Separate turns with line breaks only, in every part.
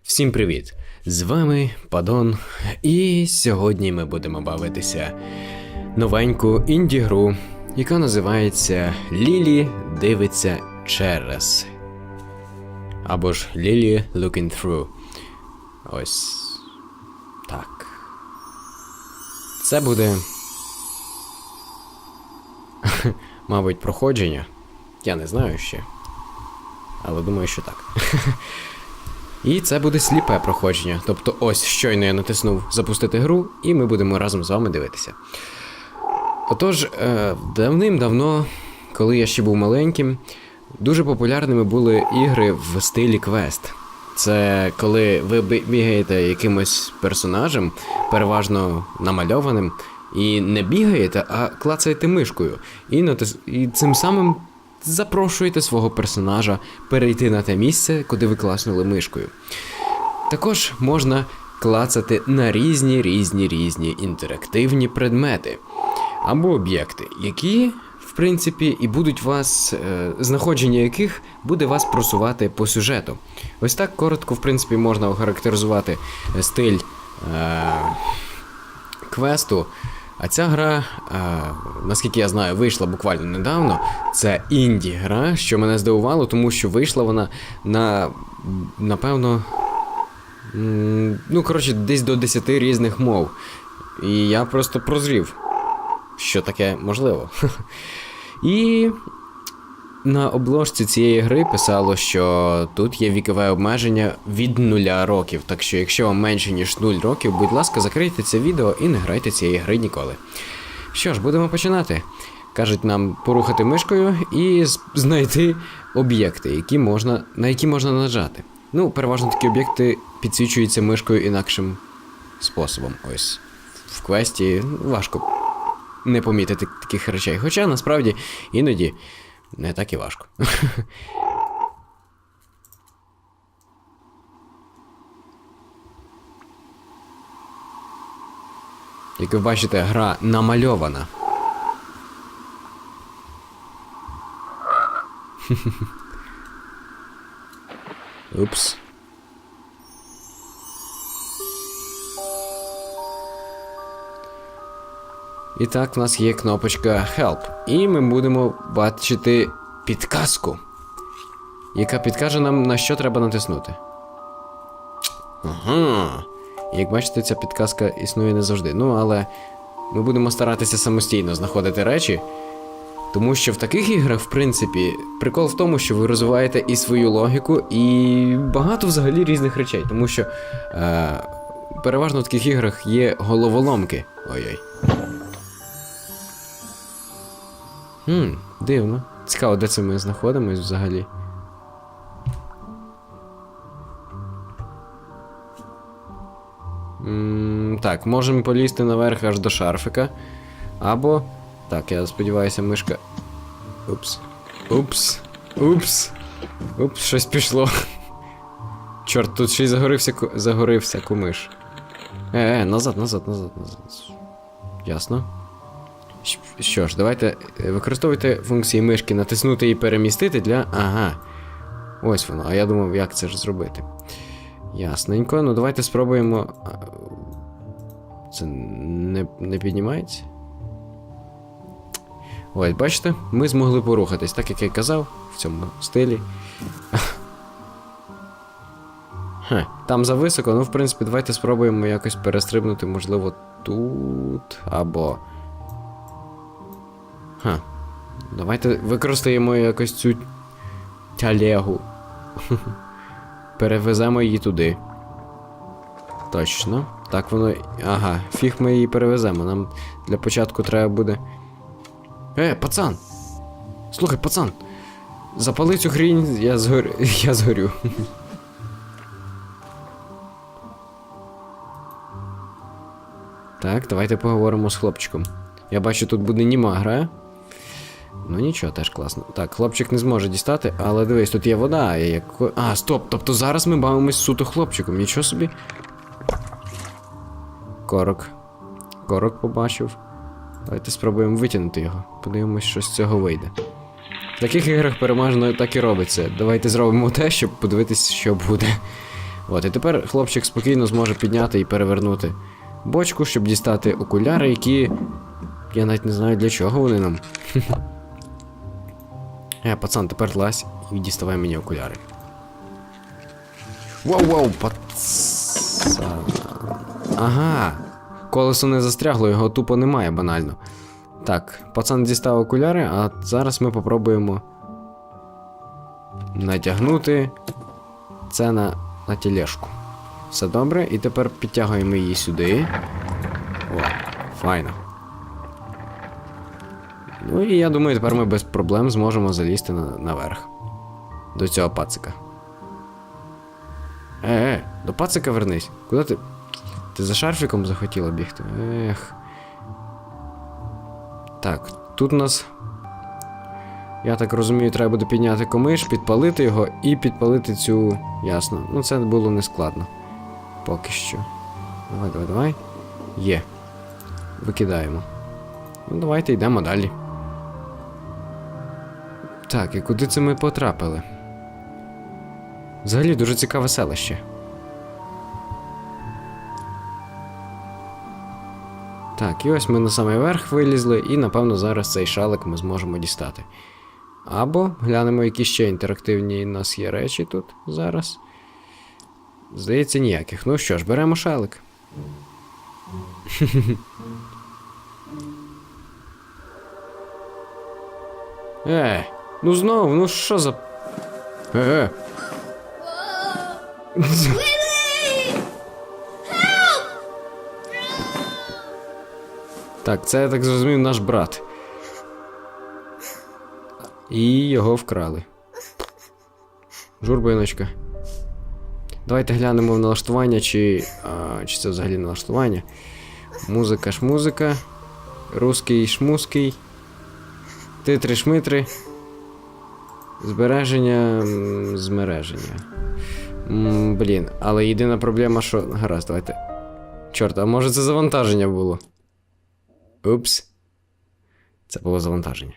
Всім привіт! З вами Падон, і сьогодні ми будемо бавитися новеньку інді-гру, яка називається Лілі дивиться через. Або ж Лілі Looking Through. Ось так. Це буде. Мабуть, проходження. Я не знаю ще. Але думаю, що так. І це буде сліпе проходження. Тобто, ось щойно я натиснув запустити гру, і ми будемо разом з вами дивитися. Отож, е, давним-давно, коли я ще був маленьким, дуже популярними були ігри в стилі квест. Це коли ви бігаєте якимось персонажем, переважно намальованим, і не бігаєте, а клацаєте мишкою. І, натис... і цим самим запрошуєте свого персонажа перейти на те місце, куди ви класнули мишкою. Також можна клацати на різні різні різні інтерактивні предмети або об'єкти, які, в принципі, і будуть вас, е, знаходження яких буде вас просувати по сюжету. Ось так коротко, в принципі, можна охарактеризувати стиль е, квесту. А ця гра, е, наскільки я знаю, вийшла буквально недавно. Це інді-гра, що мене здивувало, тому що вийшла вона на, напевно, ну, коротше, десь до 10 різних мов. І я просто прозрів, що таке можливо. І на обложці цієї гри писало, що тут є вікове обмеження від нуля років. Так що, якщо вам менше ніж 0 років, будь ласка, закрийте це відео і не грайте цієї гри ніколи. Що ж, будемо починати. Кажуть нам порухати мишкою і знайти об'єкти, які можна, на які можна нажати. Ну, переважно такі об'єкти підсвічуються мишкою інакшим способом. Ось. В квесті ну, важко не помітити таких речей. Хоча насправді іноді не так і важко. Як ви бачите, гра намальована. Упс. І так, в нас є кнопочка Help. І ми будемо бачити підказку, яка підкаже нам, на що треба натиснути. Ага. Як бачите, ця підказка існує не завжди. Ну, але ми будемо старатися самостійно знаходити речі. Тому що в таких іграх, в принципі, прикол в тому, що ви розвиваєте і свою логіку, і багато взагалі різних речей. Тому що е, переважно в таких іграх є головоломки. Ой-ой. Хм, дивно. Цікаво, де це ми знаходимось взагалі. М, так, можемо полізти наверх аж до шарфика. Або. Так, я сподіваюся, мишка. Упс. Упс. Упс. Упс, щось пішло. Чорт, тут ще й загорився, загорився кумиш. Е, е, назад, назад, назад, назад. Ясно. Що ж, давайте е, використовуйте функції мишки натиснути і перемістити для. Ага. Ось воно. А я думав, як це ж зробити. Ясненько. Ну давайте спробуємо. Це не, не піднімається? Ось, бачите, ми змогли порухатись, так як я казав, в цьому стилі. Хе, там зависоко, ну, в принципі, давайте спробуємо якось перестрибнути, можливо, тут або. Ха. Давайте використаємо якось цю тялегу. Перевеземо її туди. Точно. Так воно. Ага, фіг ми її перевеземо. Нам для початку треба буде. Е, пацан! Слухай, пацан! Запали цю хрінь, я згорю. Я згорю. Так, давайте поговоримо з хлопчиком. Я бачу, тут буде німа гра. Ну нічого, теж класно. Так, хлопчик не зможе дістати, але дивись, тут є вода. Як... А, стоп! Тобто зараз ми бавимось суто хлопчиком, нічого собі. Корок. Корок побачив. Давайте спробуємо витягнути його. Подивимось, що з цього вийде. В таких іграх переважно так і робиться. Давайте зробимо те, щоб подивитись, що буде. От, і тепер хлопчик спокійно зможе підняти і перевернути бочку, щоб дістати окуляри, які. Я навіть не знаю для чого вони нам. Е, пацан, тепер лазь і діставай мені окуляри. Воу-воу, пацан. Ага. Колесо не застрягло, його тупо немає банально. Так, пацан дістав окуляри, а зараз ми попробуємо натягнути це на, на тележку. Все добре, і тепер підтягуємо її сюди. О, файно. Ну і я думаю, тепер ми без проблем зможемо залізти на, наверх. До цього пацика. Е, е, до пацика вернись. Куди ти. Ти за шарфіком захотіла бігти? Ех. Так, тут у нас. Я так розумію, треба буде підняти комиш, підпалити його і підпалити цю. Ясно. Ну це було не складно. Поки що. Давай, давай, давай. Є. Викидаємо. Ну, давайте йдемо далі. Так, і куди це ми потрапили? Взагалі дуже цікаве селище. Так, і ось ми на самий верх вилізли, і напевно зараз цей шалик ми зможемо дістати. Або глянемо, які ще інтерактивні у нас є речі тут зараз. Здається, ніяких. Ну що ж, беремо шалик. Е, ну знову, ну що за. Е. Так, це я так зрозумів наш брат. І його вкрали. Журбиночка. Давайте глянемо в налаштування, чи. А, чи це взагалі налаштування. Музика ж музика. Руський шмузький. Титри шмитри. Збереження. Змереження. Блін, але єдина проблема, що. Гаразд, давайте. Чорт, а може це завантаження було? Упс. Це було завантаження.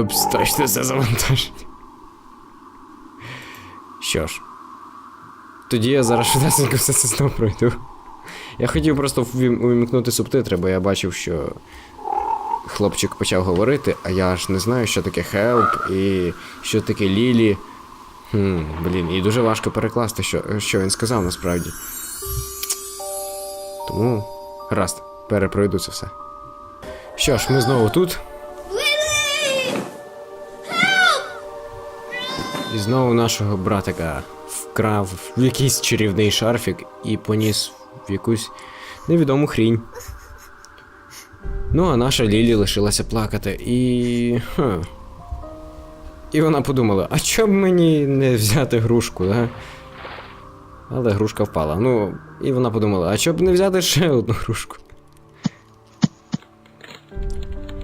Упс, точно це завантаження. Що ж. Тоді я зараз швидесенько все це знову пройду. Я хотів просто увімкнути субтитри, бо я бачив, що хлопчик почав говорити, а я ж не знаю, що таке help і що таке Лілі. Хм, блін, і дуже важко перекласти, що, що він сказав насправді. Тому, гаразд, перепройду це все. Що ж, ми знову тут. І знову нашого братика вкрав в якийсь чарівний шарфік і поніс в якусь невідому хрінь. Ну, а наша Лілі лишилася плакати і. Хм. І вона подумала, а чоб мені не взяти грушку, да? Але грушка впала. Ну, і вона подумала, а чоб не взяти ще одну грушку.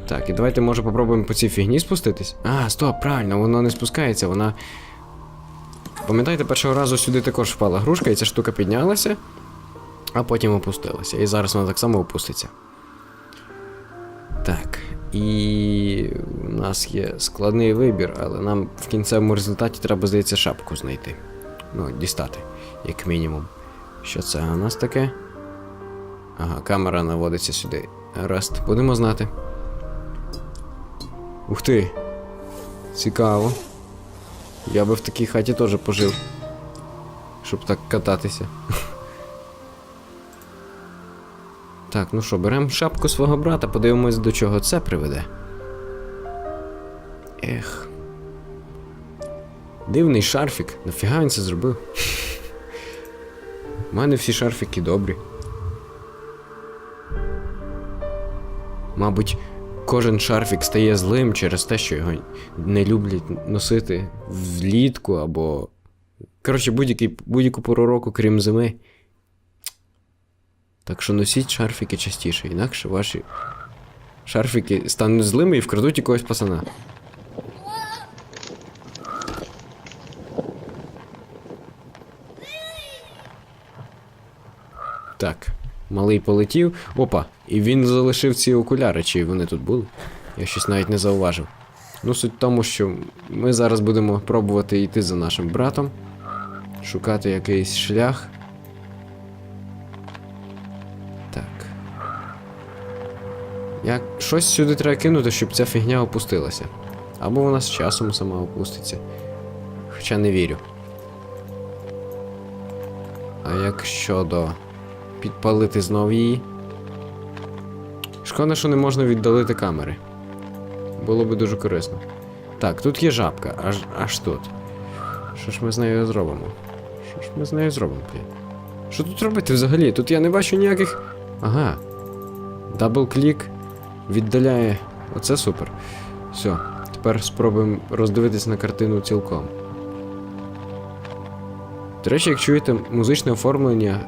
Так, і давайте, може, попробуємо по цій фігні спуститись. А, стоп, правильно, воно не спускається, вона. Пам'ятаєте, першого разу сюди також впала грушка, і ця штука піднялася, а потім опустилася. І зараз вона так само опуститься. Так. І у нас є складний вибір, але нам в кінцевому результаті треба, здається, шапку знайти. Ну, дістати, як мінімум. Що це у нас таке? Ага, камера наводиться сюди. Гаразд, будемо знати. Ух ти. Цікаво. Я би в такій хаті теж пожив. Щоб так кататися. Так, ну що, беремо шапку свого брата, подивимось, до чого це приведе. Ех. Дивний шарфік. Нафіга він це зробив? У мене всі шарфіки добрі. Мабуть, кожен шарфік стає злим через те, що його не люблять носити влітку або. Коротше, будь-яку пору року, крім зими. Так що носіть шарфіки частіше, інакше ваші шарфіки стануть злими і вкрадуть якогось пацана. Так, малий полетів. Опа, і він залишив ці окуляри, чи вони тут були? Я щось навіть не зауважив. Ну, суть в тому, що ми зараз будемо пробувати йти за нашим братом, шукати якийсь шлях. Як щось сюди треба кинути, щоб ця фігня опустилася. Або вона з часом сама опуститься. Хоча не вірю. А як щодо підпалити знов її? Шкода, що не можна віддалити камери. Було би дуже корисно. Так, тут є жабка, аж аж тут. Що ж ми з нею зробимо? Що ж ми з нею зробимо? Що тут робити взагалі? Тут я не бачу ніяких. Ага. Дабл-клік віддаляє. Оце супер. Все, тепер спробуємо роздивитись на картину цілком. До речі, як чуєте, музичне оформлення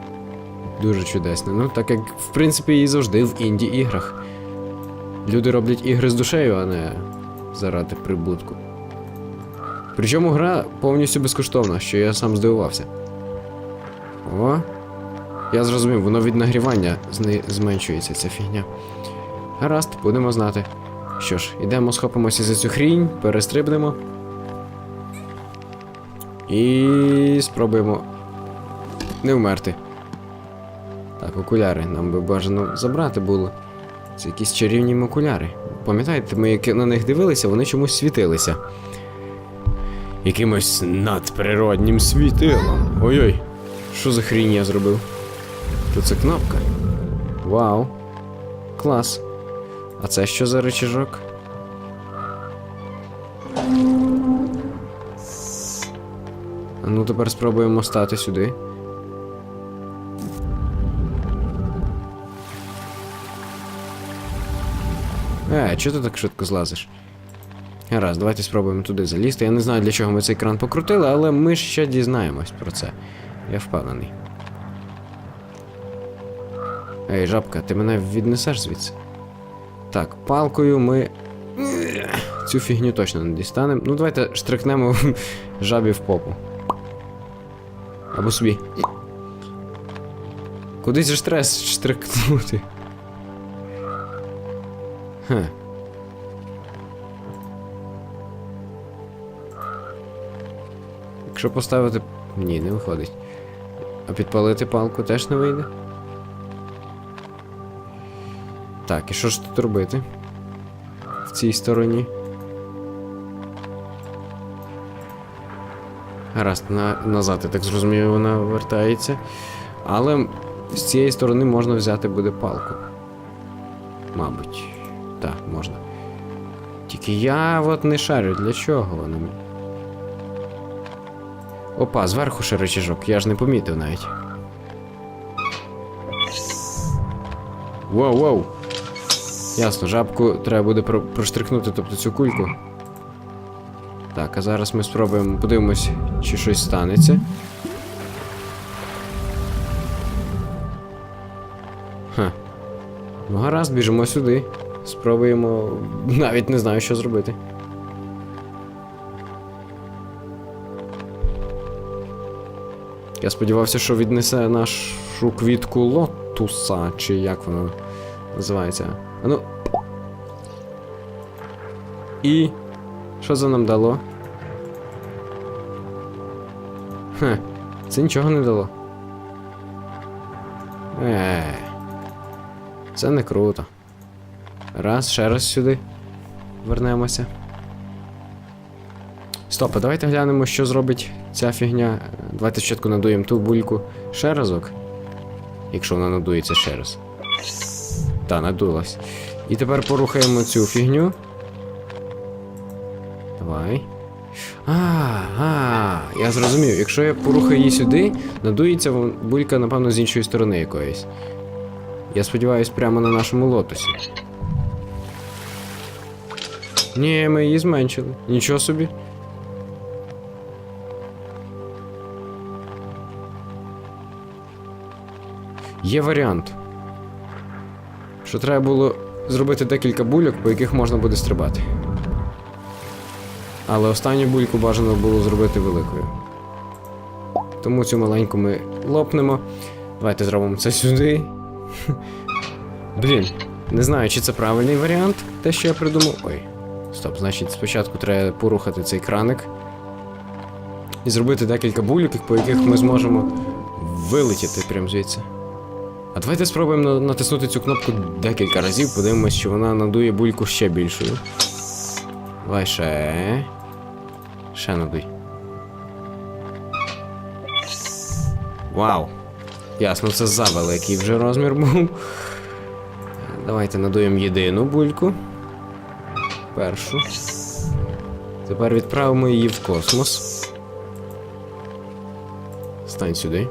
дуже чудесне. Ну, так як, в принципі, і завжди в інді-іграх. Люди роблять ігри з душею, а не заради прибутку. Причому гра повністю безкоштовна, що я сам здивувався. О. Я зрозумів, воно від нагрівання зменшується ця фігня. Гаразд, будемо знати. Що ж, ідемо, схопимося за цю хрінь, перестрибнемо. І спробуємо не вмерти. Так, окуляри. Нам би бажано забрати було. Це якісь чарівні окуляри. Пам'ятаєте, ми як на них дивилися, вони чомусь світилися. Якимось надприроднім світилом. Ой-ой, що за хрінь я зробив? Тут це кнопка. Вау. Клас. А це що за рычажок? А Ну, тепер спробуємо стати сюди. Е, чого ти так швидко злазиш? Гаразд, давайте спробуємо туди залізти. Я не знаю, для чого ми цей кран покрутили, але ми ще дізнаємось про це. Я впевнений. Ей, жабка, ти мене віднесеш звідси? Так, палкою ми. Цю фігню точно не дістанемо. Ну, давайте штрикнемо жабі в попу. Або собі. Кудись же ж треба штрикнути. Хе. Якщо поставити. Ні, не виходить. А підпалити палку теж не вийде. Так, і що ж тут робити? В цій стороні. Гаразд, на, назад, я так зрозумію, вона вертається. Але з цієї сторони можна взяти буде палку. Мабуть. Так, можна. Тільки я от не шарю, для чого вони. Опа, зверху ще рычажок, я ж не помітив навіть. Воу, воу. Ясно, жабку треба буде про- проштрикнути, тобто цю кульку. Так, а зараз ми спробуємо подивимось, чи щось станеться. Ха. Ну, гаразд, біжимо сюди. Спробуємо. Навіть не знаю, що зробити. Я сподівався, що віднесе нашу квітку лотуса, чи як воно називається. А ну. І. Що за нам дало? Хе, це нічого не дало. Е. Це не круто. Раз, ще раз сюди. Вернемося. Стоп, а давайте глянемо, що зробить ця фігня. Давайте спочатку надуємо ту бульку ще разок. Якщо вона надується ще раз. Та, надулась. І тепер порухаємо цю фігню. Давай. А, а, я зрозумів. Якщо я порухаю її сюди, надується булька, напевно, з іншої сторони якоїсь. Я сподіваюся, прямо на нашому лотосі. Ні, ми її зменшили. Нічого собі. Є варіант. Що треба було зробити декілька бульок, по яких можна буде стрибати. Але останню бульку бажано було зробити великою. Тому цю маленьку ми лопнемо. Давайте зробимо це сюди. Блін, не знаю, чи це правильний варіант, те, що я придумав. Ой, Стоп, значить, спочатку треба порухати цей краник. І зробити декілька бульок, по яких ми зможемо вилетіти прямо звідси. А давайте спробуємо натиснути цю кнопку декілька разів, подивимось, чи вона надує бульку ще більшою. Давай ще. Ще надуй. Вау! Ясно, це завеликий вже розмір був. Давайте надуємо єдину бульку. Першу. Тепер відправимо її в космос. Стань сюди.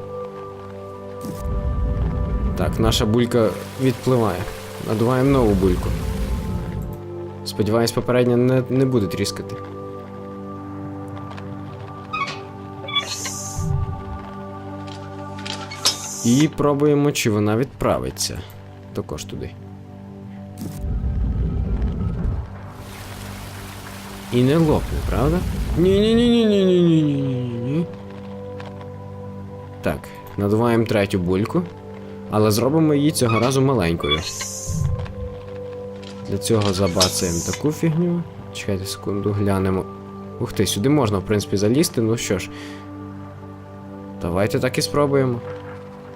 Так, наша булька відпливає. Надуваємо нову бульку. Сподіваюсь, попередня не, не буде тріскати. І пробуємо, чи вона відправиться. Також туди. І не лопне, правда? Ні-ні-ні-ні-ні-ні-ні-ні-ні. Так, надуваємо третю бульку, але зробимо її цього разу маленькою. Для цього забацаємо таку фігню. Чекайте секунду, глянемо. Ух ти, сюди можна, в принципі, залізти, ну що ж. Давайте так і спробуємо.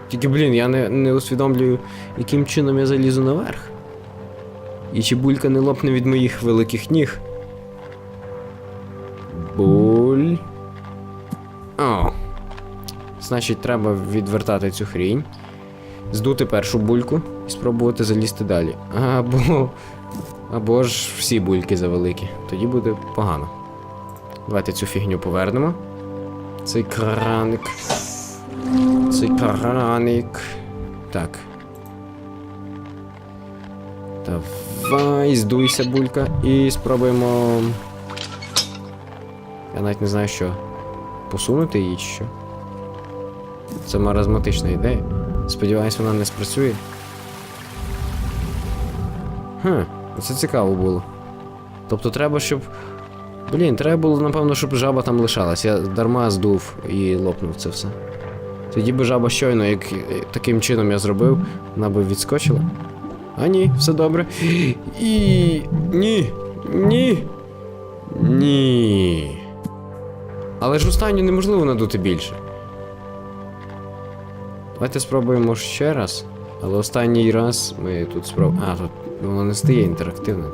Тільки, блін, я не, не усвідомлюю, яким чином я залізу наверх. І чи булька не лопне від моїх великих ніг. Буль. О. Значить, треба відвертати цю хрінь, здути першу бульку і спробувати залізти далі. Або. Або ж всі бульки завеликі. Тоді буде погано. Давайте цю фігню повернемо. Цей краник. Цей краник. Так. Давай, здуйся, булька, і спробуємо. Я навіть не знаю, що. Посунути її чи що. Це маразматична ідея. Сподіваюсь, вона не спрацює. Хм, це цікаво було. Тобто треба, щоб. Блін, треба було, напевно, щоб жаба там лишалась. Я дарма здув і лопнув це все. Тоді би жаба щойно, як таким чином я зробив, вона би відскочила. А ні, все добре. І. Ні. Ні. Ні. Але ж останню неможливо надути більше. Давайте спробуємо ще раз. Але останній раз ми тут спробуємо. А, тут воно не стає інтерактивним.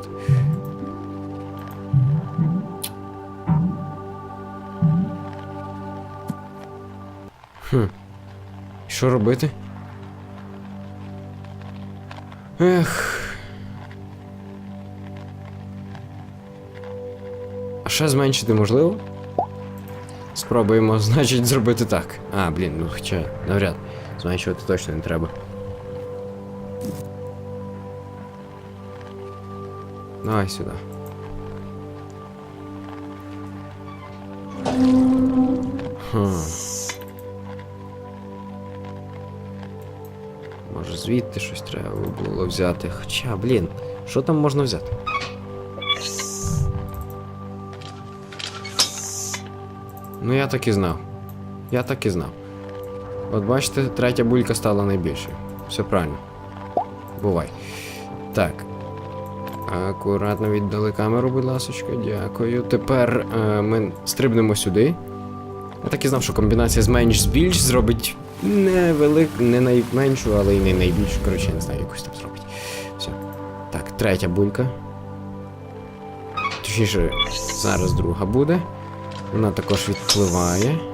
Хм. Що робити? Ех. А ще зменшити можливо? Спробуємо, значить, зробити так. А, блін, ну хоча навряд. Зменшувати точно не треба. Давай сюди. Хм. Може звідти щось треба було взяти. Хоча, блін, що там можна взяти? Ну я так і знав. Я так і знав. От бачите, третя булька стала найбільшою. Все правильно. Бувай. Так. Акуратно віддали камеру, будь ласочка, дякую. Тепер е, ми стрибнемо сюди. Я так і знав, що комбінація з менш з більш зробить не велик, не найменшу, але й не найбільшу. Коротше, я не знаю, якось там зробить. Все. Так, третя булька. Точніше, зараз друга буде. Вона також відпливає.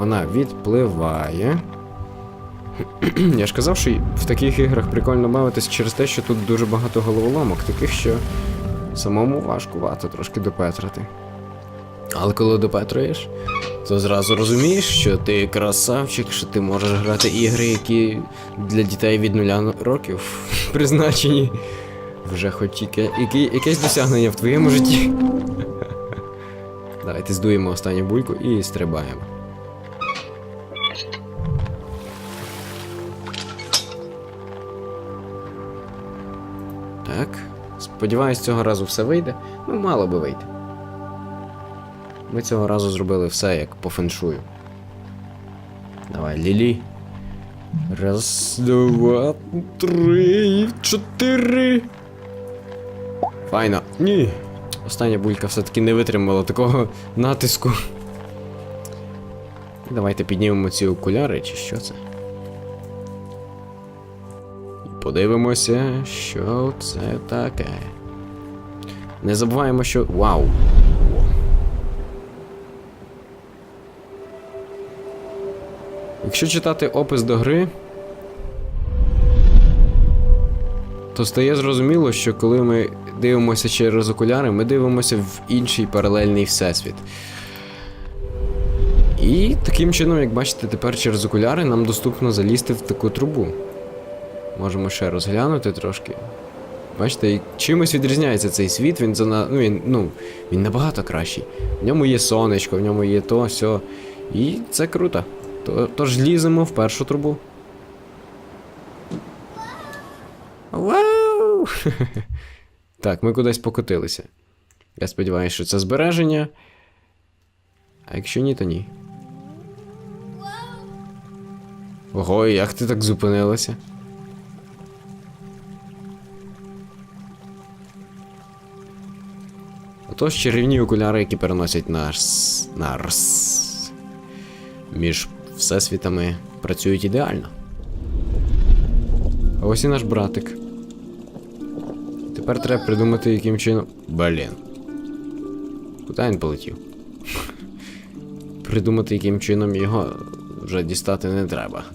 Вона відпливає. Я ж казав, що в таких іграх прикольно бавитись через те, що тут дуже багато головоломок, таких, що самому важкувато трошки допетрити. Але коли допетруєш, то зразу розумієш, що ти красавчик, що ти можеш грати ігри, які для дітей від нуля років призначені. Вже хоч які, якесь досягнення в твоєму житті. Давайте здуємо останню бульку і стрибаємо. Сподіваюсь, цього разу все вийде. Ну, мало би вийти. Ми цього разу зробили все як по феншую. Давай, Лілі. Раз, два, три, чотири. Файно. Ні. остання булька все-таки не витримала такого натиску. Давайте піднімемо ці окуляри, чи що це? Подивимося, що це таке. Не забуваємо, що. Вау! Якщо читати опис до гри, то стає зрозуміло, що коли ми дивимося через окуляри, ми дивимося в інший паралельний всесвіт. І таким чином, як бачите, тепер через окуляри нам доступно залізти в таку трубу. Можемо ще розглянути трошки. Бачите, чимось відрізняється цей світ, він зана... ну, він, ну, він набагато кращий. В ньому є сонечко, в ньому є то, сьо. І це круто. Тож ліземо в першу трубу. Вау! так, ми кудись покотилися. Я сподіваюся, що це збереження. А якщо ні, то ні. Ого, як ти так зупинилася? Отож чарівні окуляри, які переносять наш нарс між всесвітами, працюють ідеально. А ось і наш братик. Тепер треба придумати, яким чином. Блін. Куди він полетів? Придумати, яким чином його вже дістати не треба.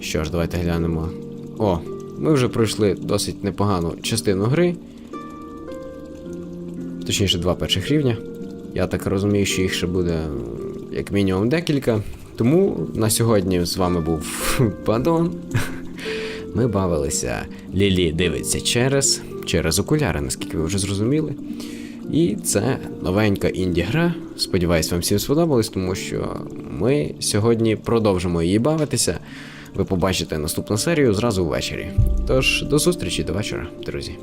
Що ж, давайте глянемо. О, ми вже пройшли досить непогану частину гри. Точніше, два перших рівня. Я так розумію, що їх ще буде як мінімум декілька. Тому на сьогодні з вами був Падон. Ми бавилися. Лілі дивиться через, через окуляри, наскільки ви вже зрозуміли. І це новенька інді-гра. Сподіваюсь, вам всім сподобалось, тому що ми сьогодні продовжимо її бавитися. Ви побачите наступну серію зразу ввечері. Тож до зустрічі до вечора, друзі.